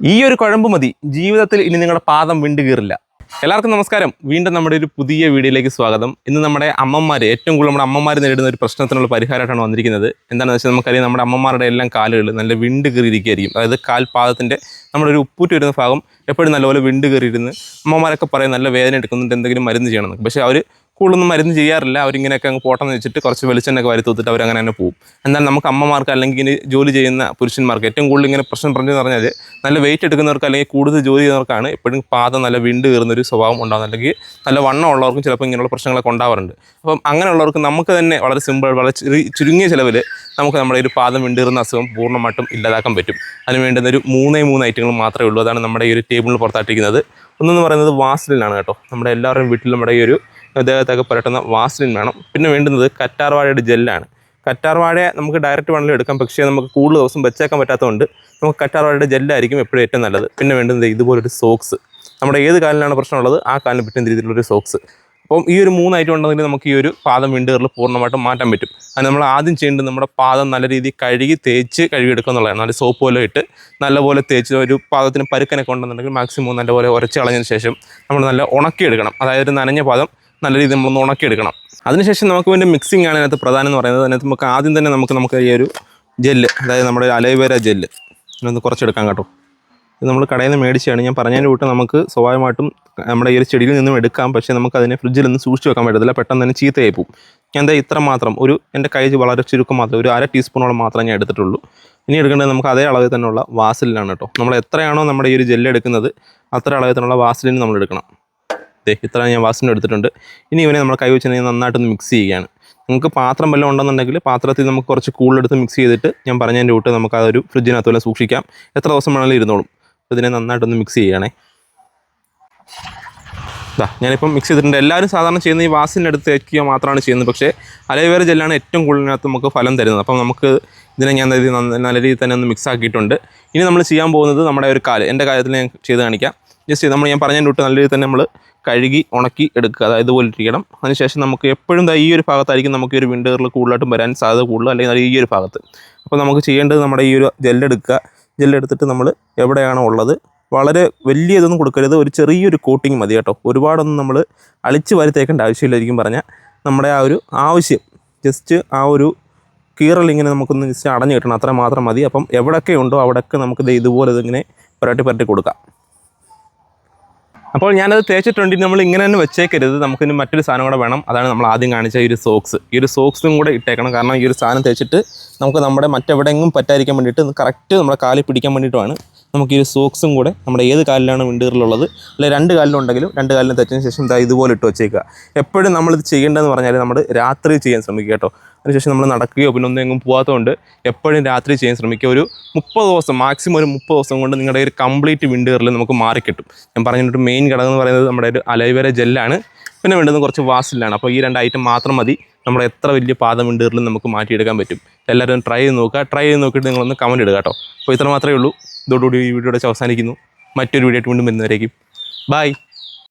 ഈ ഒരു കുഴമ്പ് മതി. ജീവിതത്തിൽ ഇനി നിങ്ങളുടെ പാദം വിണ്ടുകീറില്ല എല്ലാവർക്കും നമസ്കാരം. വീണ്ടും നമ്മുടെ ഒരു പുതിയ വീഡിയോയിലേക്ക് സ്വാഗതം. ഇന്ന് നമ്മുടെ അമ്മമാർ ഏറ്റവും കൂടുതൽ നമ്മുടെ അമ്മമാർ നേരിടുന്ന ഒരു പ്രശ്നത്തിനുള്ള പരിഹാരമായിട്ടാണ് വന്നിരിക്കുന്നത്. എന്താണെന്ന് വെച്ചാൽ നമുക്കറിയാം നമ്മുടെ അമ്മമാരുടെ എല്ലാം കാലുകൾ നല്ല വിണ്ട് കീറിയിരിക്കുകയായിരിക്കും. അതായത് കാൽപാദത്തിന്റെ നമ്മുടെ ഒരു ഉപ്പൂറ്റ് വരുന്ന ഭാഗം എപ്പോഴും നല്ലപോലെ വിണ്ട് കയറിയിരുന്ന് അമ്മമാരൊക്കെ പറയും നല്ല വേദന എടുക്കുന്നുണ്ട് എന്തെങ്കിലും മരുന്ന് ചെയ്യണമെന്ന് പക്ഷേ അവർ കൂടുതലൊന്നും മരുന്ന് ചെയ്യാറില്ല. അവരിങ്ങനെയൊക്കെ അങ്ങ് പോട്ടെന്ന് വെച്ചിട്ട് കുറച്ച് വെളിച്ചെണ്ണൊക്കെ വരി തൂത്തിട്ട് അവരങ്ങനെ തന്നെ പോകും എന്നാൽ നമുക്ക് അമ്മമാർക്ക് അല്ലെങ്കിൽ ഇങ്ങനെ ജോലി ചെയ്യുന്ന പുരുഷന്മാർക്ക് ഏറ്റവും കൂടുതൽ ഇങ്ങനെ പ്രശ്നം പറഞ്ഞു പറഞ്ഞാൽ നല്ല വെയിറ്റ് എടുക്കുന്നവർക്ക് അല്ലെങ്കിൽ കൂടുതൽ ജോലി ചെയ്യുന്നവർക്കാണ് എപ്പോഴും പാദം നല്ല വിണ്ട് കയറുന്ന ഒരു സ്വഭാവം ഉണ്ടാകുന്നത് അല്ലെങ്കിൽ നല്ല വണ്ണം ഉള്ളവർക്കും ചിലപ്പോൾ ഇങ്ങനെയുള്ള പ്രശ്നങ്ങളൊക്കെ ഉണ്ടാവാറുണ്ട്. അപ്പം അങ്ങനെയുള്ളവർക്ക് നമുക്ക് തന്നെ വളരെ സിമ്പിൾ വളരെ ചുരുങ്ങിയ ചിലവിൽ നമുക്ക് നമ്മുടെ ഒരു പാദം കയറുന്ന അസുഖം പൂർണമായിട്ടും ഇല്ലാതാക്കാൻ പറ്റും. അതിന് വേണ്ടുന്ന ഒരു മൂന്നേ മൂന്ന് ഐറ്റങ്ങൾ മാത്രമേ ഉള്ളൂ. അതാണ് നമ്മുടെ ഈ ഒരു ടേബിളിൽ പുറത്താട്ടിരിക്കുന്നത് ഒന്നെന്ന് പറയുന്നത് വാസലിനാണ് കേട്ടോ. നമ്മുടെ എല്ലാവരുടെയും വീട്ടിൽ നമ്മുടെ ഈ ഒരു ദേഹത്തൊക്കെ പുരട്ടുന്ന വാസ്ലിൻ വേണം. പിന്നെ വേണ്ടുന്നത് കറ്റാർവാഴയുടെ ജെല്ലാണ്. കറ്റാർവാഴയെ നമുക്ക് ഡയറക്റ്റ് വേണമെങ്കിലും എടുക്കാം. പക്ഷേ നമുക്ക് കൂടുതൽ ദിവസം വെച്ചേക്കാൻ പറ്റാത്തതുകൊണ്ട് നമുക്ക് കറ്റാർവാഴയുടെ ജെല്ലായിരിക്കും എപ്പോഴും ഏറ്റവും നല്ലത്. പിന്നെ വേണ്ടുന്നത് ഇതുപോലൊരു സോക്സ് നമ്മുടെ ഏത് കാലിലാണ് പ്രശ്നമുള്ളത്? ആ കാലിന് പറ്റുന്ന രീതിയിലുള്ളൊരു സോക്സ് അപ്പം ഈ ഒരു മൂന്ന് ഐറ്റം ഉണ്ടെങ്കിൽ നമുക്ക് ഈ ഒരു പാദം വിണ്ടുകളിൽ പൂർണമായിട്ടും മാറ്റാൻ പറ്റും. അത് നമ്മൾ ആദ്യം ചെയ്യേണ്ടത് നമ്മുടെ പാദം നല്ല രീതിയിൽ കഴുകി തേച്ച് കഴുകിയെടുക്കുക എന്നുള്ളതാണ്. നല്ല സോപ്പ് പോലെ ഇട്ട് നല്ലപോലെ തേച്ച് ഒരു പാദത്തിന് പരുക്കനൊക്കെ ഉണ്ടെന്നുണ്ടെങ്കിൽ മാക്സിമം നല്ലപോലെ ഉരച്ച് കളഞ്ഞതിന് ശേഷം നമ്മൾ നല്ല ഉണക്കിയെടുക്കണം. അതായത് ഒരു നനഞ്ഞ പാദം നല്ല രീതിയിൽ നമ്മളൊന്ന് ഉണക്കിയെടുക്കണം. അതിനുശേഷം നമുക്ക് വേണ്ടി മിക്സിംഗ് ആണ് അതിനകത്ത് പ്രധാനം എന്ന് പറയുന്നത്. അതിനകത്ത് നമുക്ക് ആദ്യം തന്നെ നമുക്ക് നമുക്ക് ഈ ഒരു ജെല്ല് അതായത് നമ്മുടെ അലോവേര ജെല്ല് ഇതിനൊന്ന് കുറച്ചെടുക്കാം കേട്ടോ. ഇത് നമ്മൾ കടയിൽ നിന്ന് മേടിച്ചാണ് ഞാൻ പറഞ്ഞതിന് വിട്ട് നമുക്ക് സ്വാഭാവികമായിട്ടും നമ്മുടെ ഈ ഒരു ചെടിയിൽ നിന്നും എടുക്കാം. പക്ഷേ നമുക്ക് അതിനെ ഫ്രിഡ്ജിൽ നിന്ന് സൂക്ഷിച്ച് വെക്കാൻ പറ്റത്തില്ല. പെട്ടെന്ന് തന്നെ ചീത്തയായി പോകും. ഞാൻ എന്താ ഇത്ര മാത്രം ഒരു എന്റെ കൈ വളരെ ചുരുക്കം മാത്രം ഒരു അര ടീസ്പൂണോളം മാത്രമേ ഞാൻ എടുത്തിട്ടുള്ളൂ. ഇനി എടുക്കേണ്ടത് നമുക്ക് അതേ അളവിൽ തന്നെയുള്ള വാസലിനാണ് കേട്ടോ. നമ്മൾ എത്രയാണോ നമ്മുടെ ഈ ഒരു ജെല്ല് എടുക്കുന്നത് അത്ര അളവിൽ തന്നെയുള്ള വാസലിന് നമ്മൾ എടുക്കണം. ഇത്ര ഞാൻ വാസിന്റെ എടുത്തിട്ടുണ്ട്. ഇനി ഇവനെ നമ്മൾ കൈ വെച്ച് നന്നായിട്ടൊന്ന് മിക്സ് ചെയ്യുകയാണ്. നമുക്ക് പാത്രം വല്ലതും ഉണ്ടെന്നുണ്ടെങ്കിൽ പാത്രത്തിൽ നമുക്ക് കുറച്ച് കൂളെടുത്ത് മിക്സ് ചെയ്തിട്ട് ഞാൻ പറഞ്ഞതിന്റെ കൂട്ട് നമുക്ക് അതൊരു ഫ്രിഡ്ജിനകത്ത് വല്ല സൂക്ഷിക്കാം. എത്ര ദിവസം വേണമെങ്കിലും ഇരുന്നോളും. ഇതിനെ നന്നായിട്ടൊന്ന് മിക്സ് ചെയ്യണേ ഇതാ ഞാനിപ്പം മിക്സ് ചെയ്തിട്ടുണ്ട്. എല്ലാവരും സാധാരണ ചെയ്യുന്ന ഈ വാസിന്റെ അടുത്ത് വയ്ക്കുക മാത്രമാണ് ചെയ്യുന്നത്. പക്ഷേ അലവേര ജെല്ലാണ് ഏറ്റവും കൂടുതലിനകത്ത് നമുക്ക് ഫലം തരുന്നത്. അപ്പം നമുക്ക് ഇതിനെ ഞാൻ നല്ല രീതിയിൽ തന്നെ ഒന്ന് മിക്സ് ആക്കിയിട്ടുണ്ട്. ഇനി നമ്മൾ ചെയ്യാൻ പോകുന്നത് നമ്മുടെ ഒരു കാൽ എന്റെ കാര്യത്തിൽ ഞാൻ ചെയ്ത് കാണിക്കാം. ജസ്റ്റ് നമ്മൾ ഞാൻ പറഞ്ഞതിന്റെ തൊട്ട് നല്ല രീതിയിൽ തന്നെ നമ്മൾ കഴുകി ഉണക്കി എടുക്കുക അതായത് ഇതുപോലെ ഇരിക്കണം അതിനുശേഷം നമുക്ക് എപ്പോഴും ഈ ഒരു ഭാഗത്തായിരിക്കും നമുക്ക് ഈ ഒരു വിൻഡറിൽ കൂടുതലായിട്ടും വരാൻ സാധ്യത കൂടുതൽ അല്ലെങ്കിൽ ഈ ഒരു ഭാഗത്ത്. അപ്പോൾ നമുക്ക് ചെയ്യേണ്ടത് നമ്മുടെ ഈ ഒരു ജെല്ലെടുക്കുക ജെല്ലെടുത്തിട്ട് നമ്മൾ എവിടെയാണോ ഉള്ളത് വളരെ വലിയ ഇതൊന്നും കൊടുക്കരുത്. ഒരു ചെറിയൊരു കോട്ടിങ് മതി കേട്ടോ. ഒരുപാടൊന്നും നമ്മൾ അളിച്ച് വാരി തേക്കേണ്ട ആവശ്യമില്ലായിരിക്കും പറഞ്ഞാൽ നമ്മുടെ ആ ഒരു ആവശ്യം. ജസ്റ്റ് ആ ഒരു കീറൽ ഇങ്ങനെ നമുക്കൊന്ന് ജസ്റ്റ് അടഞ്ഞു കിട്ടണം. അത്ര മാത്രം മതി. അപ്പം എവിടെയൊക്കെ ഉണ്ടോ അവിടെയൊക്കെ നമുക്ക് ഇതുപോലെ ഇതിങ്ങനെ പുരട്ടി പുരട്ടി കൊടുക്കാം. അപ്പോൾ ഞാനത് തേച്ചിട്ടുണ്ട് നമ്മൾ ഇങ്ങനെ തന്നെ വെച്ചേക്കരുത്. നമുക്കിനി മറ്റൊരു സാധനം കൂടെ വേണം. അതാണ് നമ്മൾ ആദ്യം കാണിച്ച ഈ ഒരു സോക്സ് ഈ ഒരു സോക്സും കൂടെ ഇട്ടേക്കണം. കാരണം ഈ ഒരു സാധനം തേച്ചിട്ട് നമുക്ക് നമ്മുടെ മറ്റെവിടെയെങ്കിലും പറ്റാതിരിക്കാൻ വേണ്ടിയിട്ട് കറക്റ്റ് നമ്മുടെ കാലിൽ പിടിക്കാൻ വേണ്ടിയിട്ടുമാണ് നമുക്ക് ഈ സോക്സും കൂടെ നമ്മുടെ ഏത് കാലിലാണ് വിണ്ടീറിലുള്ളത്? അല്ലെ രണ്ട് കാലിലുണ്ടെങ്കിലും രണ്ട് കാലിലും തെറ്റിന് ശേഷം ഇതാ ഇതുപോലെ ഇട്ട് വെച്ചേക്കുക. എപ്പോഴും നമ്മളിത് ചെയ്യേണ്ടതെന്ന് പറഞ്ഞാൽ നമ്മൾ രാത്രി ചെയ്യാൻ ശ്രമിക്കുക കേട്ടോ. അതിനുശേഷം നമ്മൾ നടക്കുകയോ പിന്നെ ഒന്നും എങ്ങും പോകാത്തതുകൊണ്ട് എപ്പോഴും രാത്രി ചെയ്യാൻ ശ്രമിക്കുക. ഒരു മുപ്പത് ദിവസം മാക്സിമം ഒരു മുപ്പത് ദിവസം കൊണ്ട് നിങ്ങളുടെ ഒരു കംപ്ലീറ്റ് വിണ്ടുകറിൽ നമുക്ക് മാറിക്കിട്ടും. ഞാൻ പറഞ്ഞിട്ട് മെയിൻ ഘടകം എന്ന് പറയുന്നത് നമ്മുടെ ഒരു അലൈവര ജെല്ലാണ് പിന്നെ വേണ്ടത് കുറച്ച് വാസിലാണ് അപ്പോൾ ഈ രണ്ട് ഐറ്റം മാത്രം മതി. നമ്മൾ എത്ര വലിയ പാദം വിണ്ടുകറിലും നമുക്ക് മാറ്റിയെടുക്കാൻ പറ്റും. എല്ലാവരും ട്രൈ ചെയ്ത് നോക്കുക. ട്രൈ ചെയ്ത് നോക്കിയിട്ട് നിങ്ങളൊന്ന് കമന്റ് ഇടുക കേട്ടോ. അപ്പോൾ ഇത്ര മാത്രമേ ഉള്ളൂ. ഇതോടുകൂടി ഈ വീഡിയോയുടെ അവസാനിക്കുന്നു. മറ്റൊരു വീഡിയോ ആയിട്ട് വീണ്ടും വരുന്നവരേക്കും. ബൈ